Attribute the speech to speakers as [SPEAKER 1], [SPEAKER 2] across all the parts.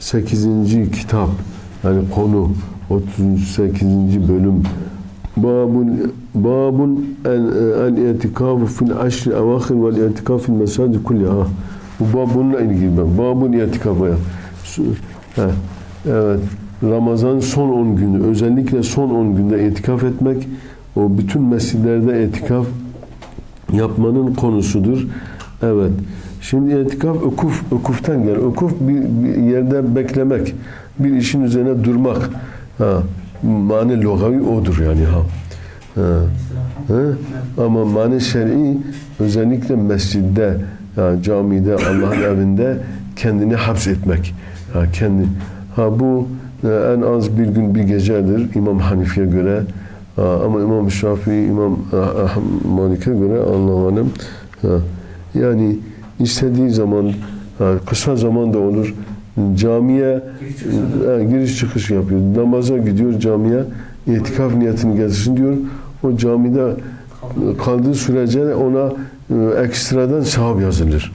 [SPEAKER 1] 38. kitap yani konu 38. bölüm Babun babun el, el itikafu fil aşr evahir vel itikaf fil mesacid kulliha. Bu bab bununla ilgili ben. Babun itikafa Evet. Ramazan son 10 günü özellikle son 10 günde itikaf etmek o bütün mescitlerde itikaf yapmanın konusudur. Evet. Şimdi itikaf ukuf, ukuftan gel. Ukuf bir, bir yerde beklemek, bir işin üzerine durmak. Ha, mani logavi odur yani ha. ha. ha. Ama mani şer'i özellikle mescidde, ya camide, Allah'ın evinde kendini hapsetmek. Ha, kendi. Ha bu e, en az bir gün bir gecedir İmam Hanifi'ye göre. Ha, ama İmam Şafii, İmam ah, Malik'e göre Allah'ım yani istediği zaman ha, kısa zaman da olur. Camiye ha, giriş çıkış yapıyor. Namaza gidiyor camiye. itikaf niyetini getirsin diyor. O camide kaldığı sürece ona e, ekstradan sevap yazılır.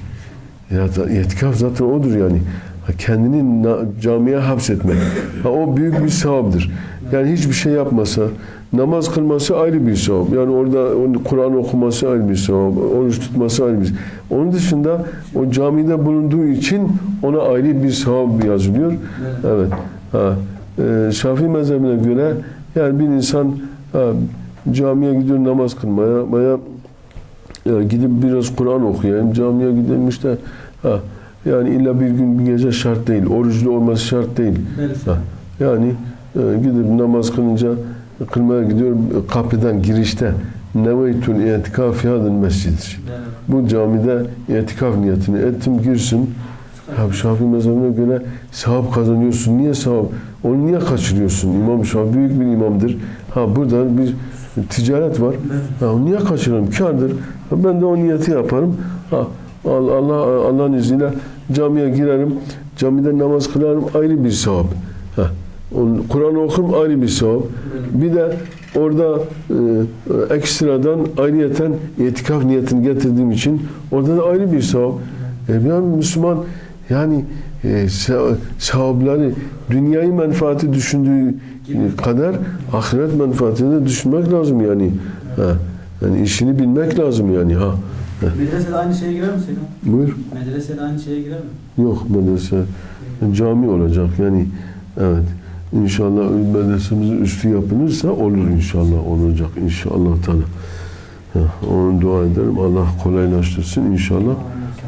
[SPEAKER 1] Ya itikaf zaten odur yani. Kendini camiye hapsetmek. Ha, o büyük bir sevaptır. Yani hiçbir şey yapmasa, namaz kılması ayrı bir sevap. Yani orada Kur'an okuması ayrı bir sevap, oruç tutması ayrı bir Onun dışında o camide bulunduğu için ona ayrı bir sevap yazılıyor. Evet. Ha, e, Şafii mezhebine göre yani bir insan ha, camiye gidiyor namaz kılmaya veya ya gidip biraz Kur'an okuyayım, camiye gidelim işte. Ha, yani illa bir gün bir gece şart değil, oruçlu olması şart değil. Ha, yani e, gidip namaz kılınca kılmaya gidiyor kapıdan girişte neveytul itikaf fiyadın mescidir. Bu camide itikaf niyetini ettim girsin. Ya Şafii mezhebine göre sevap kazanıyorsun. Niye sevap? Onu niye kaçırıyorsun? İmam Şafii büyük bir imamdır. Ha burada bir ticaret var. Ha, onu niye kaçırırım? Kârdır. Ha, ben de o niyeti yaparım. Ha, Allah- Allah'ın izniyle camiye girerim. Camide namaz kılarım. Ayrı bir sevap. Ha, Kur'an okurum ayrı bir sevap. Bir de orada e, ekstradan ayrıyeten itikaf niyetini getirdiğim için orada da ayrı bir sevap. E, bir Müslüman yani e, se- sevapları dünyayı menfaati düşündüğü kadar ahiret menfaatini de düşünmek lazım yani. Ha, yani işini bilmek lazım yani ha.
[SPEAKER 2] Medresede aynı şeye girer mi Selim?
[SPEAKER 1] Buyur.
[SPEAKER 2] Medresede aynı şeye girer mi?
[SPEAKER 1] Yok medrese cami olacak yani evet inşallah medresemizin üstü yapılırsa olur inşallah olacak inşallah Teala. Onu dua ederim Allah kolaylaştırsın inşallah.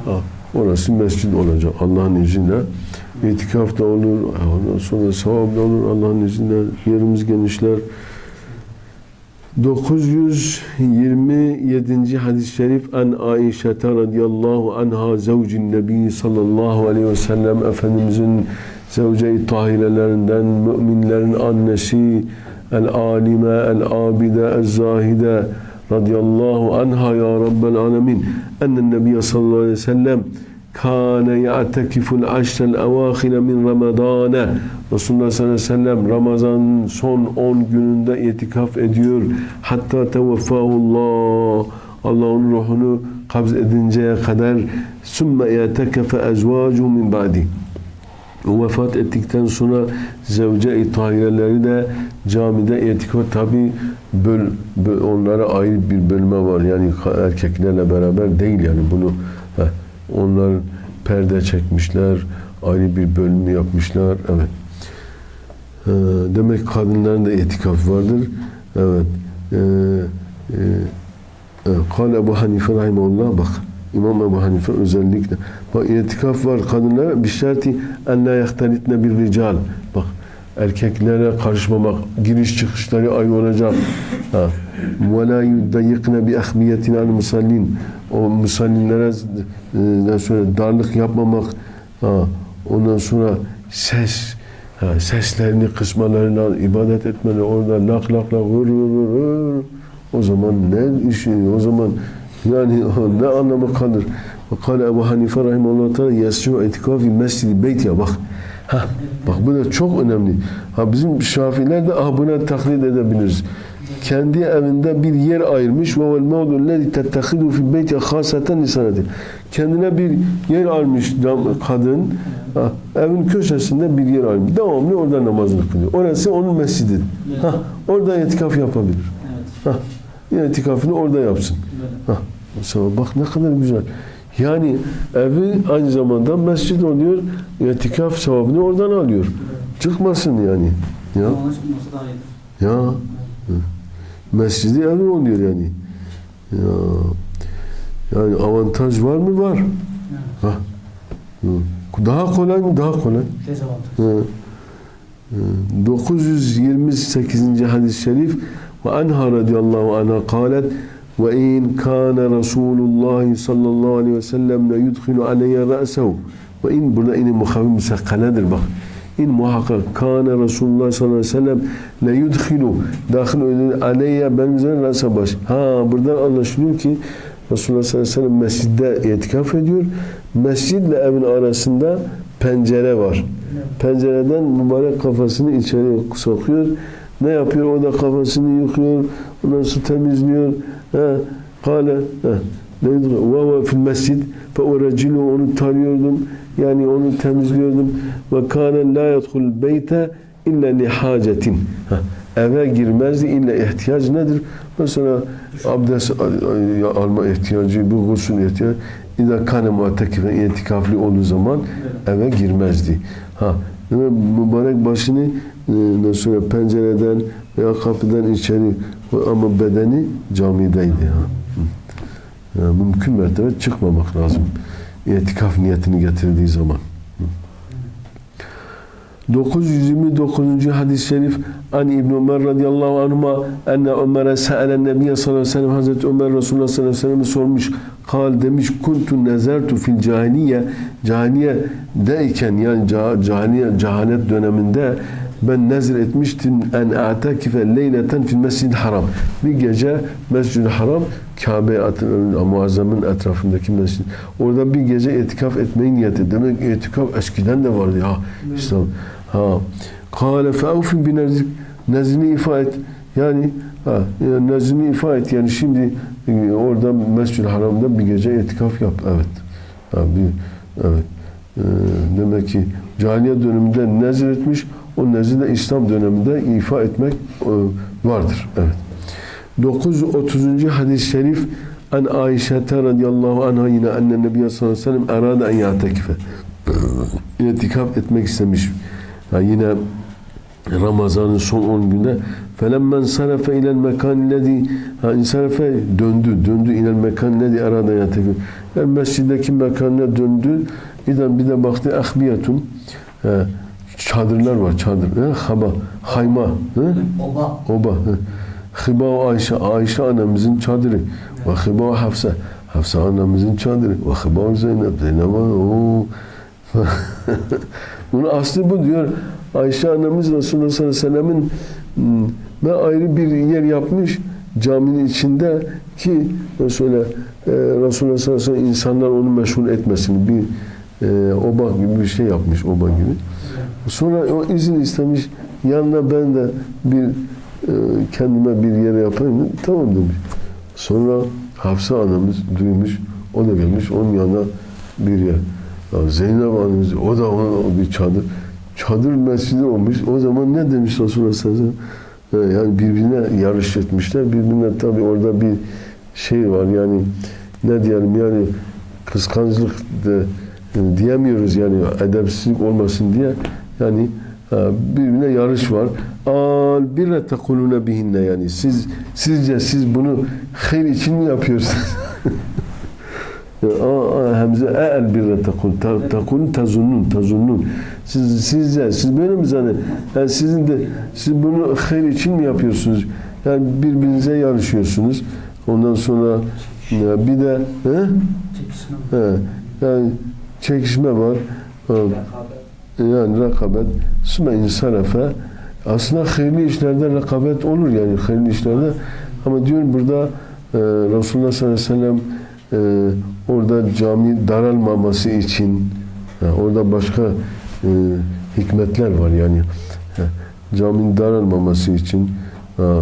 [SPEAKER 1] Ha, orası mescid olacak Allah'ın izniyle. İtikaf da olur, ondan sonra sevap da olur Allah'ın izniyle. Yerimiz genişler. 927. hadis-i şerif en Aişe radıyallahu anha zevcin nebi sallallahu aleyhi ve sellem Efendimizin zevce-i tahirelerinden müminlerin annesi el alime el abide el zahide radıyallahu anha ya rabbel alemin. Ennen nebiye sallallahu aleyhi ve sellem kâne ya'tekiful aşrel evâhine min ramadâne. Resulullah sallallahu aleyhi ve sellem Ramazan son 10 gününde itikaf ediyor. Hatta tevaffahullah Allah ruhunu kabz edinceye kadar sümme yetekefe ezvacuhu min ba'di vefat ettikten sonra zevce-i tahireleri de camide itikaf tabi böl, böl- onlara ayrı bir bölme var. Yani erkeklerle beraber değil yani bunu heh, onlar perde çekmişler, ayrı bir bölümü yapmışlar. Evet. Ee, demek kadınların da itikaf vardır. Evet. Ee, e, Evet, Kal Ebu Hanife rahimahullah bak. İmam Ebu Hanife özellikle. Bak itikaf var kadınlara bir şerti en la yahtelitne bir rical. Bak erkeklere karışmamak, giriş çıkışları ayrı olacak. Ha. Ve la yudayyikne bi ahmiyetin al musallin. O musallinlere e, sonra darlık yapmamak. Ha. Ondan sonra ses Ha, seslerini kısmalarına ibadet etmeleri orada lak lak lak vur vur vur. O zaman ne işi o zaman yani ne anlamı kalır? Kale Ebu Hanife rahimahullah teala yescu itikafi mescidi beyt ya bak. Ha, bak bu da çok önemli. Ha bizim Şafiler de ah buna taklit edebiliriz. Kendi evinde bir yer ayırmış ve vel mevdu lezi tettehidu fi beyti hasaten lisaneti. Kendine bir yer dam- kadın. Ha, evin köşesinde bir yer almış. Devamlı orada namazını kılıyor. Orası onun mescidi. Ha, orada itikaf yapabilir.
[SPEAKER 2] Evet.
[SPEAKER 1] Ha, itikafını orada yapsın.
[SPEAKER 2] Böyle.
[SPEAKER 1] Ha, mesela bak ne kadar güzel. Yani evi aynı zamanda mescid oluyor. İtikaf sevabını oradan alıyor. Çıkmasın yani. Ya, ya. Mescidi evi oluyor yani. Ya. Yani avantaj var mı? Var.
[SPEAKER 2] Evet.
[SPEAKER 1] Ha. Hı. Daha kolay mı? Daha kolay.
[SPEAKER 2] Dezavantaj.
[SPEAKER 1] Hı. Hı. 928. hadis-i şerif anha radıyallahu anha kalet ve in kana Resulullah sallallahu aleyhi ve sellem le yudkhilu aleyye ra'sehu. Ve in burada in muhavim musakkaledir bak. İn muhakkak kana Resulullah sallallahu aleyhi ve sellem le yudkhilu dahil ediyor aleyye benim üzerine ra'se baş. Ha buradan anlaşılıyor ki Resulullah sallallahu aleyhi ve sellem mescidde itikaf ediyor. Mescidle evin arasında pencere var. Pencereden mübarek kafasını içeri sokuyor. Ne yapıyor? O da kafasını yıkıyor. Ondan sonra temizliyor. Ha, kale ve ve fil mescid fe urecilu onu tarıyordum. Yani onu temizliyordum. Ve kâne la yedhul beyte illa li hacetin. Ha, eve girmezdi illa ihtiyaç nedir? Mesela abdest al- alma ihtiyacı, bir gusül ihtiyacı. İza kâne muatekifen itikafli olduğu zaman eve girmezdi. Ha, mübarek başını ondan sonra pencereden veya kapıdan içeri ama bedeni camideydi. Ya, mümkün mertebe çıkmamak lazım. İtikaf niyetini getirdiği zaman. Hı. 929. hadis-i şerif An İbn Ömer radıyallahu anhuma enne Ömer'e se'elen Nebiye sallallahu aleyhi ve sellem Hazreti Ömer Resulullah sallallahu aleyhi ve sellem'e sormuş. Kal demiş kuntu nezertu fil cahiliye cahiliye deyken yani ca- cahiliye cehalet döneminde ben nezir etmiştim en a'takife leyleten fil mescid haram. Bir gece mescid haram Kabe muazzamın etrafındaki mescid. Orada bir gece etikaf etmeyi niyet etti. Demek etikaf eskiden de vardı ya. İslam. Ha. Kale fe'ufin bi nezrik. Nezrini ifa et. Yani ha, yani nezrini ifa et. Yani şimdi e, orada Mescid-i Haram'da bir gece etikaf yap. Evet. Ha, bir, evet. Ee, demek ki cahiliye döneminde nezir etmiş. O nezri de İslam döneminde ifa etmek e, vardır. Evet. 930. hadis-i şerif An Ayşe'te radıyallahu anha yine enne Nebiye sallallahu aleyhi ve sellem erade en yatekife. İtikaf etmek istemiş. Yani yine Ramazan'ın son 10 günde felemmen sarafe ilel mekan lezi ha insarafe döndü döndü ilel mekan lezi arada yatefi yani mesciddeki mekanına döndü İden bir de baktı ahbiyetun ha, çadırlar var çadır ha, haba hayma ha,
[SPEAKER 2] Oba.
[SPEAKER 1] oba ha. Hiba Ayşe Ayşe annemizin çadırı ve hiba Hafsa Hafsa annemizin çadırı ve hiba Zeynep Zeynep o bunun aslı bu diyor. Ayşe annemiz Resulullah sallallahu aleyhi ve sellem'in hmm, ve ayrı bir yer yapmış caminin içinde ki mesela e, Resulullah sallallahu aleyhi ve sellem insanlar onu meşhur etmesin bir e, oba gibi bir şey yapmış oba gibi. Sonra o izin istemiş. Yanına ben de bir e, kendime bir yere yapayım. Tamam demiş. Sonra Hafsa anamız duymuş. O da gelmiş. Onun yanına bir yer. Zeynep annemiz o da ona bir çadır. Çadır mescidi olmuş. O zaman ne demiş Resulullah sallallahu aleyhi ve sellem? Yani birbirine yarış etmişler. Birbirine tabii orada bir şey var yani ne diyelim yani kıskançlık de, yani diyemiyoruz yani edepsizlik olmasın diye. Yani ha, birbirine yarış var. Al birre tekulune bihinne yani. Siz sizce siz bunu hayır için mi yapıyorsunuz? Aa, Hamze el birre tekul Ta- tekul tazunnun tazunnun siz sizce siz böyle mi zannet yani sizin de siz bunu hayır için mi yapıyorsunuz? Yani birbirinize yarışıyorsunuz. Ondan sonra ya bir de he? He, yani çekişme var. Ha, yani rekabet. Sümme insarafe aslında hayırlı işlerde rekabet olur yani hayırlı işlerde. Ama diyor burada e, Resulullah sallallahu aleyhi ve sellem e, orada cami daralmaması için ha, orada başka e, hikmetler var yani. Ha, caminin daralmaması için ha,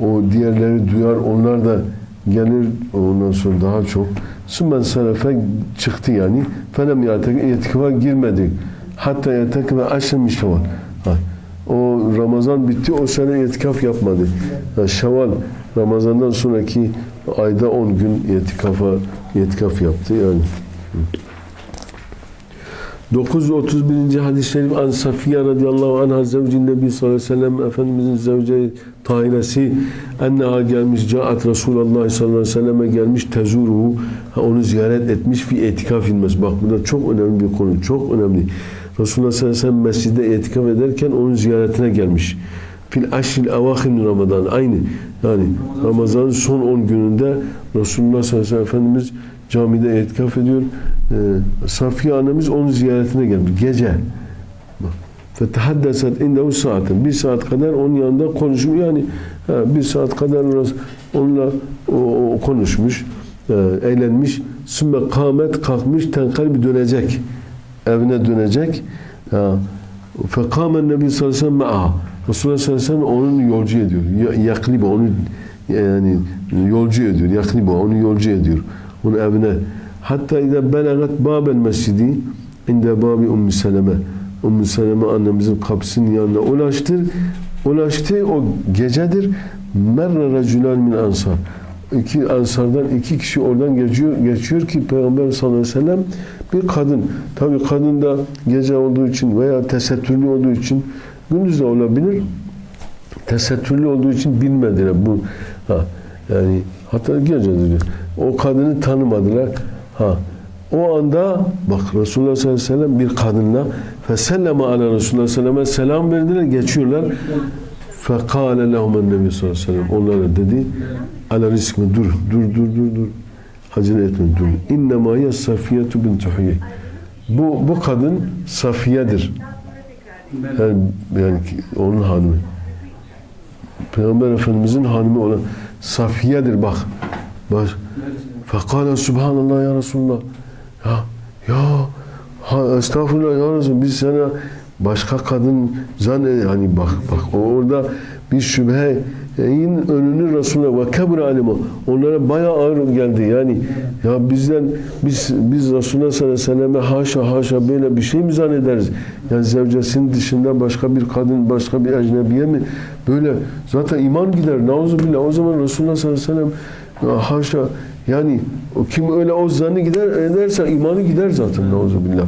[SPEAKER 1] o diğerleri duyar onlar da gelir ondan sonra daha çok. Sümen sarafe çıktı yani. Felem yatek itikafa girmedi. Hatta yatek ve aşırı şeval o Ramazan bitti o sene itikaf yapmadı. Ha, şeval Ramazan'dan sonraki ayda 10 gün itikafa itikaf yaptı yani 931. hadis-i şerif An Safiye radıyallahu anha zevcin Nebi sallallahu aleyhi ve sellem Efendimizin zevce tahiresi enneha gelmiş caat Resulullah sallallahu aleyhi ve selleme gelmiş tezuruhu onu ziyaret etmiş fi etikaf inmez. Bak bu da çok önemli bir konu. Çok önemli. Resulullah sallallahu aleyhi ve sellem mescide etikaf ederken onun ziyaretine gelmiş. Fil aşril evahir min Ramazan. Aynı. Yani Ramazan'ın son 10 gününde Resulullah sallallahu aleyhi ve sellem Efendimiz camide etikaf ediyor. Ee, Safiye annemiz onun ziyaretine gelmiş. Gece. Fetehaddeset indehu saatin. Bir saat kadar onun yanında konuşmuş. Yani bir saat kadar onunla konuşmuş. e, eğlenmiş. Sümme kâmet kalkmış. Tenkal bir dönecek. Evine dönecek. Ha. Fekâmen Nebi sallallahu aleyhi ve sellem. Resulullah sallallahu aleyhi ve sellem onun yolcu ediyor. Ya- Yaklibe onu yani yolcu ediyor. Yaklibe onu yolcu ediyor. Onun evine. Hatta idâ belagat bâbel mescidi inde babi Ümmü Seleme. Ümmü Seleme annemizin kapısının yanına ulaştır. Ulaştı o gecedir. Merre recülen min ansar. İki ansardan iki kişi oradan geçiyor, geçiyor ki Peygamber sallallahu aleyhi ve sellem bir kadın. Tabi kadın da gece olduğu için veya tesettürlü olduğu için gündüz de olabilir. Tesettürlü olduğu için bilmediler bu. Ha, yani hatta gecedir. O kadını tanımadılar. Ha, o anda bak Resulullah sallallahu aleyhi ve sellem bir kadınla feselleme ala Resulullah sallallahu aleyhi ve selam verdiler geçiyorlar. Fekale lehumen nebi sallallahu aleyhi ve sellem onlara dedi ala riskme dur dur dur dur dur acele etme dur. İnnemâ ye Safiyetu bintu Huyey. Bu, bu kadın Safiye'dir. Yani, yani onun hanımı. Peygamber Efendimizin hanımı olan Safiye'dir bak. Bak. Fekale Subhanallah ya Resulullah. Ya, ya ha, estağfurullah ya Resulullah. Biz sana başka kadın zanne hani bak bak orada bir şüpheyin önünü Resulullah ve kebir alima. Onlara bayağı ağır geldi. Yani ya bizden biz biz Resulullah sallallahu aleyhi ve haşa haşa böyle bir şey mi zannederiz? Yani zevcesinin dışında başka bir kadın başka bir ecnebiye mi? Böyle zaten iman gider. Nauzubillah. O zaman Resulullah sallallahu aleyhi ve sellem haşa yani kim öyle o zannı gider ederse imanı gider zaten nauzubillah.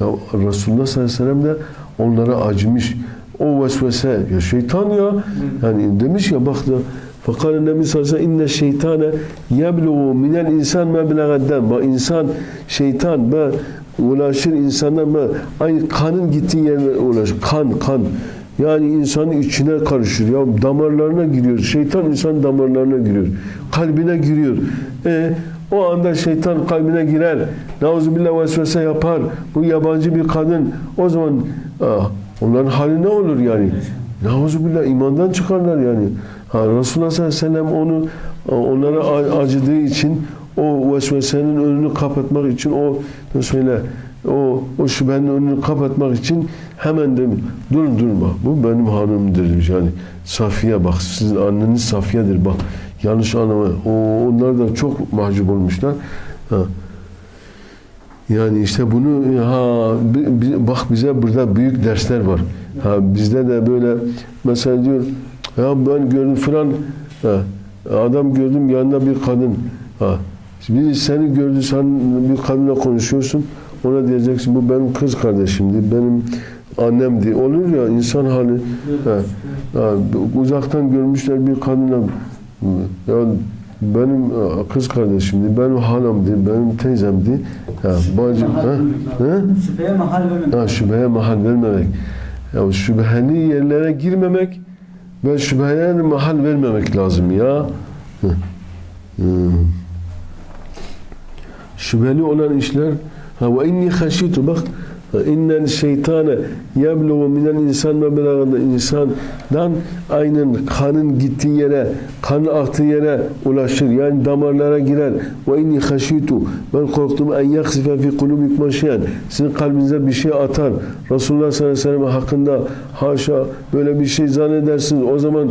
[SPEAKER 1] Ya Resulullah sallallahu aleyhi ve sellem de onlara acımış. O vesvese ya şeytan ya yani demiş ya bak da Fakat Nebi sallallahu aleyhi ve sellem inne şeytane yebluğu minel insan meblegadden. Bak insan şeytan be ulaşır insandan be aynı kanın gittiği yerine ulaşır. Kan kan. Yani insanın içine karışır. Ya damarlarına giriyor. Şeytan insan damarlarına giriyor. Kalbine giriyor. E, o anda şeytan kalbine girer. Nauzubillah vesvese yapar. Bu yabancı bir kadın. O zaman ah, onların hali ne olur yani? Nauzubillah imandan çıkarlar yani. Ha, Resulullah sallallahu aleyhi ve sellem onu onlara acıdığı için o vesvesenin önünü kapatmak için o söyle o o şüphenin önünü kapatmak için hemen demiş durun bak bu benim hanımdır yani Safiye bak sizin anneniz Safiye'dir. Bak yanlış anlama o onlar da çok mahcup olmuşlar. Ha. yani işte bunu ha bak bize burada büyük dersler var. Ha bizde de böyle mesela diyor ya ben gördüm falan ha, adam gördüm yanında bir kadın. Ha bir seni gördü sen bir kadınla konuşuyorsun ona diyeceksin bu benim kız kardeşimdi benim annemdi olur ya insan hali ha, ha, uzaktan görmüşler bir kadınla ya benim e, kız kardeşimdi benim halamdı benim teyzemdi ha, bacı ha, ha?
[SPEAKER 2] Şüpheye mahal vermemek.
[SPEAKER 1] Ha, şüpheye mahal vermemek. Ya şüpheli yerlere girmemek ve şüpheye mahal vermemek lazım ya. Hı. Hı. Şüpheli olan işler ha ve inni haşitu bak İnnen şeytane yebluğu minel insan ve belagında insandan aynen kanın gittiği yere, kanın aktığı yere ulaşır. Yani damarlara girer. Ve inni haşitu ben korktum en yaksife fi kulubikum şeyen. Sizin kalbinize bir şey atar. Resulullah sallallahu aleyhi ve sellem hakkında haşa böyle bir şey zannedersiniz. O zaman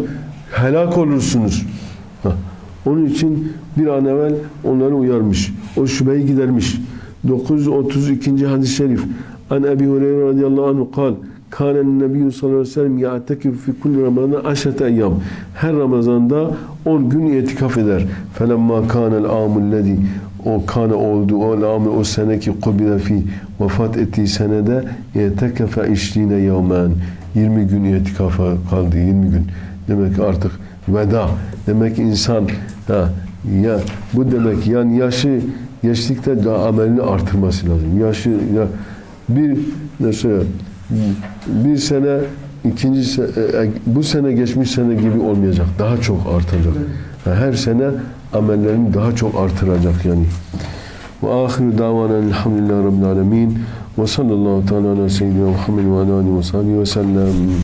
[SPEAKER 1] helak olursunuz. Onun için bir an evvel onları uyarmış. O şüpheyi gidermiş. 932. hadis-i şerif. An Ebi Hureyre radıyallahu anhu kal. Kânen nebiyyü sallallahu aleyhi ve sellem ya'tekif fi kulli ramazan aşete eyyam. Her Ramazan'da 10 gün itikaf eder. Felemma kânel âmul lezi o kâne oldu o amel o sene ki kubile fi vefat ettiği senede yetekefe işliğine yevmen 20 gün itikafa kaldı 20 gün demek ki artık veda demek insan ha, ya bu demek yani yaşı geçtikte de amelini artırması lazım yaşı ya bir mesela bir sene ikinci se- e, bu sene geçmiş sene gibi olmayacak. Daha çok artacak. Her sene amellerini daha çok artıracak yani. Ve ahiru davanen elhamdülillahi rabbil alemin. Ve sallallahu teala ala seyyidina Muhammed ve ala alihi ve ve sellem